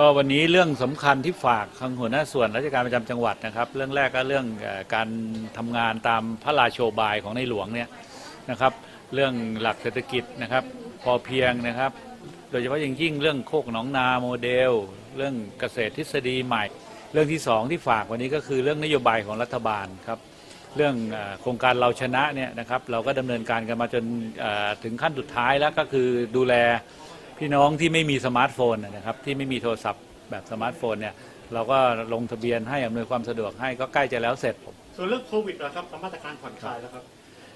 ก็วันนี้เรื่องสำคัญที่ฝากทางหัวหน้าส่วนราชการประจำจังหวัดนะครับ เรื่องแรกก็เรื่องการทำงานตามพระราโชบายของในหลวงเนี่ยนะครับ เรื่องหลักเศรษฐกิจนะครับ พอเพียงนะครับ โดยเฉพาะอย่างยิ่งเรื่องโคกหนองนาโมเดล เรื่องเกษตรทฤษฎีใหม่ เรื่องที่สองที่ฝากวันนี้ก็คือเรื่องนโยบายของรัฐบาลครับเรื่องโครงการเราชนะเนี่ยนะครับ เราก็ดำเนินการกันมาจนถึงขั้นสุดท้ายแล้วก็คือดูแล พี่น้องที่ไม่มีสมาร์ทโฟนนะครับที่ไม่มีโทรศัพท์แบบสมาร์ทโฟนเนี่ยเราก็ลงทะเบียนให้อำนวยความสะดวกให้ก็ใกล้จะแล้วเสร็จส่วนเรื่องโควิดนะครับมาตรการผ่อนคลายแล้วครับ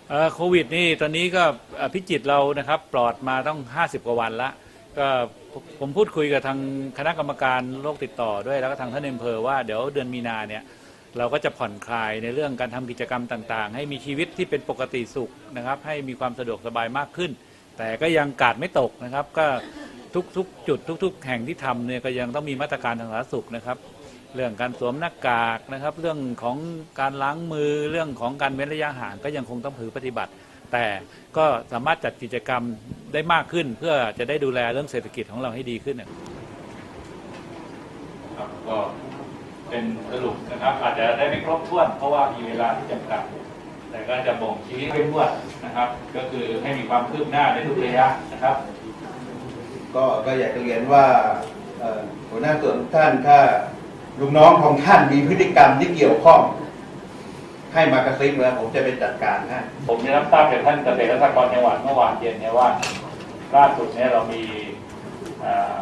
เอ่อโควิดนี่ตอนนี้ก็เอ่อพิจิตรเรานะครับปลอดมาต้อง 50 กว่าวันละก็ผมผมพูดคุยกับทางคณะกรรมการโรคติดต่อด้วยแล้วก็ทางท่านอำเภอว่าเดี๋ยวเดือนมีนาเนี่ยเราก็จะผ่อนคลายในเรื่องการทำกิจกรรมต่างๆ ให้มีชีวิตที่เป็นปกติสุขนะครับให้มีความสะดวกสบายมากขึ้น แต่ก็ยังกาดไม่ตกนะครับ ก็ทุกๆจุดทุก ๆ แห่งที่ทำเนี่ยก็ยังต้องมีมาตรการทางสาธารณสุขนะครับ เรื่องการสวมหน้ากากนะครับ เรื่องของการล้างมือเรื่องของการเว้นระยะห่างก็ยังคงต้องถือปฏิบัติ แต่ก็สามารถจัดกิจกรรมได้มากขึ้น เพื่อจะได้ดูแลเรื่องเศรษฐกิจของเราให้ดีขึ้นครับก็เป็นสรุปนะครับ อาจจะได้ไม่ครบถ้วนเพราะว่ามีเวลาที่จำกัด แต่ก็จะบ่งชี้ให้ถ้วนนะครับ ก็คือให้มีความคืบหน้าในทุกระยะนะครับ ก็ก็อยากจะเรียนว่าเอ่อหัวหน้าส่วนทุกท่านถ้าลูกน้องของท่านมีพฤติกรรมที่เกี่ยวข้อง ให้มากระซิบแล้วผมจะไปจัดการให้ ผมได้รับทราบจากท่านเกษตรกรจังหวัดเมื่อวานเย็นเนี่ยว่าล่าสุดเนี่ยเรามีเอ่อ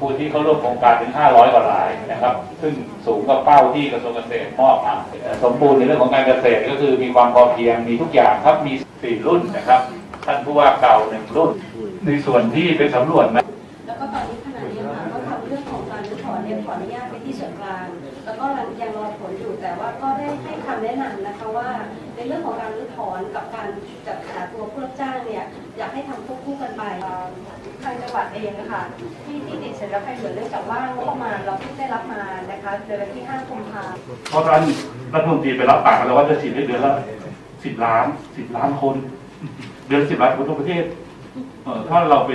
ผู้ที่เข้าร่วมโครงการถึง 500 กว่ารายนะครับ ซึ่งสูงกว่าเป้าที่กระทรวงเกษตรมอบมาสมบูรณ์ในเรื่องของการเกษตรก็คือมีความพอเพียงมีทุกอย่างครับมี 4 รุ่นนะครับ ท่านผู้ว่าเก่าหนึ่งรุ่น ในส่วนที่ไปสำรวจนะแล้วก็ตอนนี้ขณะนี้ค่ะก็ทำเรื่องของการรื้อถอนเนี่ยขออนุญาตไปที่ส่วนกลาง แล้วก็ยังรอผลอยู่แต่ว่าก็ได้ให้คำแนะนำนะคะว่าในเรื่องของการรื้อถอนกับการจัดหาตัวผู้รับจ้างเนี่ยอยากให้ทำควบ ทางจังหวัดเองนะคะที่ที่ติดเสร็จแล้วไปเหลือเรื่องจากว่างบประมาณเราเพิ่งได้รับมานะคะเดือนที่5กุมภาพันธ์เพราะท่านรัฐมนตรีไปรับปากแล้วว่าจะฉีดได้เดือนละสิบล้านสิบล้านคน เดือนสิบล้านคนทั่วประเทศเออถ้าเราไป